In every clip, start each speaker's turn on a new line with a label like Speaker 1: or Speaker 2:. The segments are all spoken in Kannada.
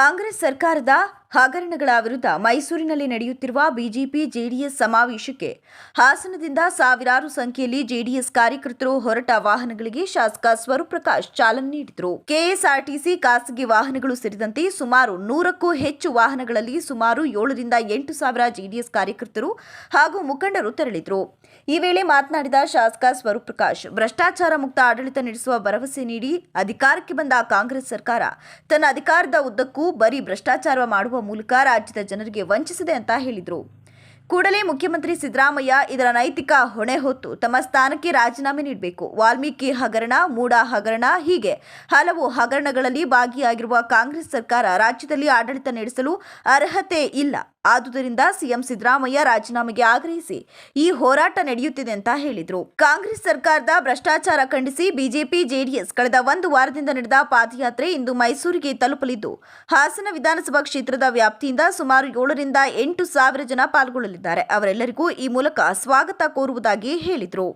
Speaker 1: ಕಾಂಗ್ರೆಸ್ ಸರ್ಕಾರದ ಹಗರಣಗಳ ವಿರುದ್ಧ ಮೈಸೂರಿನಲ್ಲಿ ನಡೆಯುತ್ತಿರುವ ಬಿಜೆಪಿ ಜೆಡಿಎಸ್ ಸಮಾವೇಶಕ್ಕೆ ಹಾಸನದಿಂದ ಸಾವಿರಾರು ಸಂಖ್ಯೆಯಲ್ಲಿ ಜೆಡಿಎಸ್ ಕಾರ್ಯಕರ್ತರು ಹೊರಟ ವಾಹನಗಳಿಗೆ ಶಾಸಕ ಸ್ವರೂಪ್ರಕಾಶ್ ಚಾಲನೆ ನೀಡಿದರು. ಕೆಎಸ್ಆರ್ಟಿಸಿ ಖಾಸಗಿ ವಾಹನಗಳು ಸೇರಿದಂತೆ ಸುಮಾರು ನೂರಕ್ಕೂ ಹೆಚ್ಚು ವಾಹನಗಳಲ್ಲಿ ಸುಮಾರು ಏಳರಿಂದ ಎಂಟು ಸಾವಿರ ಜೆಡಿಎಸ್ ಕಾರ್ಯಕರ್ತರು ಹಾಗೂ ಮುಖಂಡರು ತೆರಳಿದರು. ಈ ವೇಳೆ ಮಾತನಾಡಿದ ಶಾಸಕ ಸ್ವರೂಪ್ರಕಾಶ್, ಭ್ರಷ್ಟಾಚಾರ ಮುಕ್ತ ಆಡಳಿತ ನಡೆಸುವ ಭರವಸೆ ನೀಡಿ ಅಧಿಕಾರಕ್ಕೆ ಬಂದ ಕಾಂಗ್ರೆಸ್ ಸರ್ಕಾರ ತನ್ನ ಅಧಿಕಾರದ ಉದ್ದಕ್ಕೂ ಬರೀ ಭ್ರಷ್ಟಾಚಾರ ಮಾಡುವ ಮೂಲಕ ರಾಜ್ಯದ ಜನರಿಗೆ ವಂಚಿಸಿದೆ ಅಂತ ಹೇಳಿದರು. ಕೂಡಲೇ ಮುಖ್ಯಮಂತ್ರಿ ಸಿದ್ದರಾಮಯ್ಯ ಇದರ ನೈತಿಕ ಹೊಣೆ ಹೊತ್ತು ತಮ್ಮ ಸ್ಥಾನಕ್ಕೆ ರಾಜೀನಾಮೆ ನೀಡಬೇಕು. ವಾಲ್ಮೀಕಿ ಹಗರಣ, ಮೂಡಾ ಹಗರಣ ಹೀಗೆ ಹಲವು ಹಗರಣಗಳಲ್ಲಿ ಭಾಗಿಯಾಗಿರುವ ಕಾಂಗ್ರೆಸ್ ಸರ್ಕಾರ ರಾಜ್ಯದಲ್ಲಿ ಆಡಳಿತ ನಡೆಸಲು ಅರ್ಹತೆ ಇಲ್ಲ. ಆದುದರಿಂದ ಸಿಎಂ ಸಿದ್ದರಾಮಯ್ಯ ರಾಜೀನಾಮೆಗೆ ಆಗ್ರಹಿಸಿ ಈ ಹೋರಾಟ ನಡೆಯುತ್ತಿದೆ ಅಂತ ಹೇಳಿದರು. ಕಾಂಗ್ರೆಸ್ ಸರ್ಕಾರದ ಭ್ರಷ್ಟಾಚಾರ ಖಂಡಿಸಿ ಬಿಜೆಪಿ, ಜೆಡಿಎಸ್ ಕಳೆದ ಒಂದು ವಾರದಿಂದ ನಡೆದ ಪಾದಯಾತ್ರೆ ಇಂದು ಮೈಸೂರಿಗೆ ತಲುಪಲಿದ್ದು, ಹಾಸನ ವಿಧಾನಸಭಾ ಕ್ಷೇತ್ರದ ವ್ಯಾಪ್ತಿಯಿಂದ ಸುಮಾರು ಏಳರಿಂದ ಎಂಟು ಸಾವಿರ ಜನ ಪಾಲ್ಗೊಳ್ಳಲಿದ್ದಾರೆ. ಅವರೆಲ್ಲರಿಗೂ ಈ ಮೂಲಕ ಸ್ವಾಗತ ಕೋರುವುದಾಗಿ ಹೇಳಿದರು.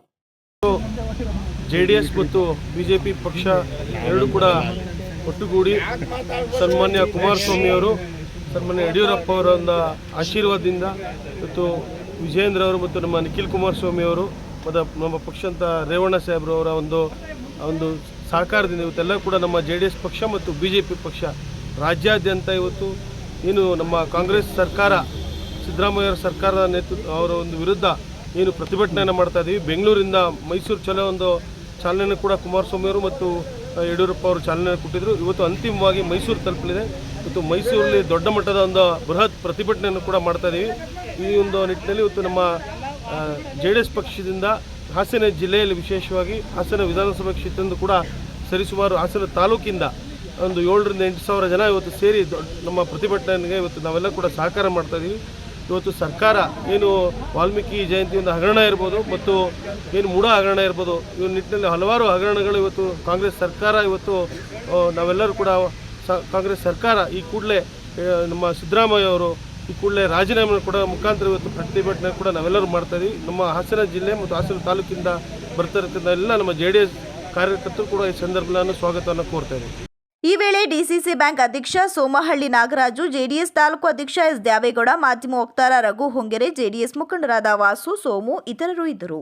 Speaker 2: ಜೆಡಿಎಸ್ ಮತ್ತು ಬಿಜೆಪಿ ಪಕ್ಷ ಎರಡೂ ಕೂಡ ಒಟ್ಟುಗೂಡಿ ಸನ್ಮಾನ್ಯ ಕುಮಾರಸ್ವಾಮಿ ಅವರು ಸನ್ಮಾನ್ಯ ಯಡಿಯೂರಪ್ಪ ಅವರ ಒಂದು ಆಶೀರ್ವಾದದಿಂದ ಮತ್ತು ವಿಜೇಂದ್ರ ಅವರು ಮತ್ತು ನಮ್ಮ ನಿಖಿಲ್ ಕುಮಾರಸ್ವಾಮಿ ಅವರು ಮತ್ತು ನಮ್ಮ ಪಕ್ಷಂತ ರೇವಣ್ಣ ಸಾಹೇಬ್ರು ಅವರ ಒಂದು ಒಂದು ಸಹಕಾರದಿಂದ ಇವತ್ತೆಲ್ಲ ಕೂಡ ನಮ್ಮ ಜೆ ಡಿ ಎಸ್ ಪಕ್ಷ ಮತ್ತು ಬಿ ಜೆ ಪಿ ಪಕ್ಷ ರಾಜ್ಯಾದ್ಯಂತ ಇವತ್ತು ಏನು ನಮ್ಮ ಕಾಂಗ್ರೆಸ್ ಸರ್ಕಾರ, ಸಿದ್ದರಾಮಯ್ಯ ಸರ್ಕಾರದ ನೇತೃತ್ವ, ಅವರ ಒಂದು ವಿರುದ್ಧ ಏನು ಪ್ರತಿಭಟನೆಯನ್ನು ಮಾಡ್ತಾ ಇದ್ದೀವಿ ಬೆಂಗಳೂರಿಂದ ಮೈಸೂರು ಚಲೋ ಒಂದು ಚಾಲನೆ ಕೂಡ ಕುಮಾರಸ್ವಾಮಿ ಅವರು ಮತ್ತು ಯಡಿಯೂರಪ್ಪ ಅವರು ಚಾಲನೆ ಕೊಟ್ಟಿದ್ದರು ಇವತ್ತು ಅಂತಿಮವಾಗಿ ಮೈಸೂರು ತಲುಪಲಿದೆ. ಇವತ್ತು ಮೈಸೂರಲ್ಲಿ ದೊಡ್ಡ ಮಟ್ಟದ ಒಂದು ಬೃಹತ್ ಪ್ರತಿಭಟನೆಯನ್ನು ಕೂಡ ಮಾಡ್ತಾ ಇದ್ದೀವಿ ಈ ಒಂದು ನಿಟ್ಟಿನಲ್ಲಿ ಇವತ್ತು ನಮ್ಮ ಜೆ ಡಿ ಎಸ್ ಪಕ್ಷದಿಂದ ಹಾಸನ ಜಿಲ್ಲೆಯಲ್ಲಿ ವಿಶೇಷವಾಗಿ ಹಾಸನ ವಿಧಾನಸಭಾ ಕ್ಷೇತ್ರದಿಂದ ಕೂಡ ಸರಿಸುಮಾರು ಹಾಸನ ತಾಲೂಕಿಂದ ಒಂದು ಏಳರಿಂದ ಎಂಟು ಸಾವಿರ ಜನ ಇವತ್ತು ಸೇರಿ ನಮ್ಮ ಪ್ರತಿಭಟನೆಗೆ ಇವತ್ತು ನಾವೆಲ್ಲ ಕೂಡ ಸಹಕಾರ ಮಾಡ್ತಾ ಇದ್ದೀವಿ ಇವತ್ತು ಸರ್ಕಾರ ಏನು ವಾಲ್ಮೀಕಿ ಜಯಂತಿ ಒಂದು ಹಗರಣ ಇರ್ಬೋದು ಮತ್ತು ಏನು ಮೂಢ ಹಗರಣ ಇರ್ಬೋದು, ಈ ನಿಟ್ಟಿನಲ್ಲಿ ಹಲವಾರು ಹಗರಣಗಳು ಇವತ್ತು ಕಾಂಗ್ರೆಸ್ ಸರ್ಕಾರ ಇವತ್ತು ನಾವೆಲ್ಲರೂ ಕೂಡ ಕಾಂಗ್ರೆಸ್ ಸರ್ಕಾರ ಈ ಕೂಡಲೇ ನಮ್ಮ ಸಿದ್ದರಾಮಯ್ಯ ಅವರು ಈ ಕೂಡಲೇ ರಾಜೀನಾಮೆ ಕೂಡ ಮುಖಾಂತರ ಇವತ್ತು ಪ್ರತಿಭಟನೆ ಕೂಡ ನಾವೆಲ್ಲರೂ ಮಾಡ್ತಾ ಇದ್ದೀವಿ ನಮ್ಮ ಹಾಸನ ಜಿಲ್ಲೆ ಮತ್ತು ಹಾಸನ ತಾಲೂಕಿಂದ ಬರ್ತಾ ಇರ್ತಕ್ಕಂಥ ಎಲ್ಲ ನಮ್ಮ ಜೆ ಕಾರ್ಯಕರ್ತರು ಕೂಡ ಈ ಸಂದರ್ಭಗಳನ್ನು ಸ್ವಾಗತವನ್ನು ಕೋರ್ತಾ
Speaker 1: ಈ ವೇಳೆ ಡಿಸಿಸಿ ಬ್ಯಾಂಕ್ ಅಧ್ಯಕ್ಷ ಸೋಮಹಳ್ಳಿ ನಾಗರಾಜು ಜೆಡಿಎಸ್ ತಾಲೂಕು ಅಧ್ಯಕ್ಷ ಎಸ್ ದ್ಯಾವೇಗೌಡ, ಮಾಧ್ಯಮ ವಕ್ತಾರ ರಘು ಹೊಂಗೆರೆ ಜೆಡಿಎಸ್ ಮುಖಂಡರಾದ ವಾಸು, ಸೋಮು ಇತರರು ಇದ್ದರು.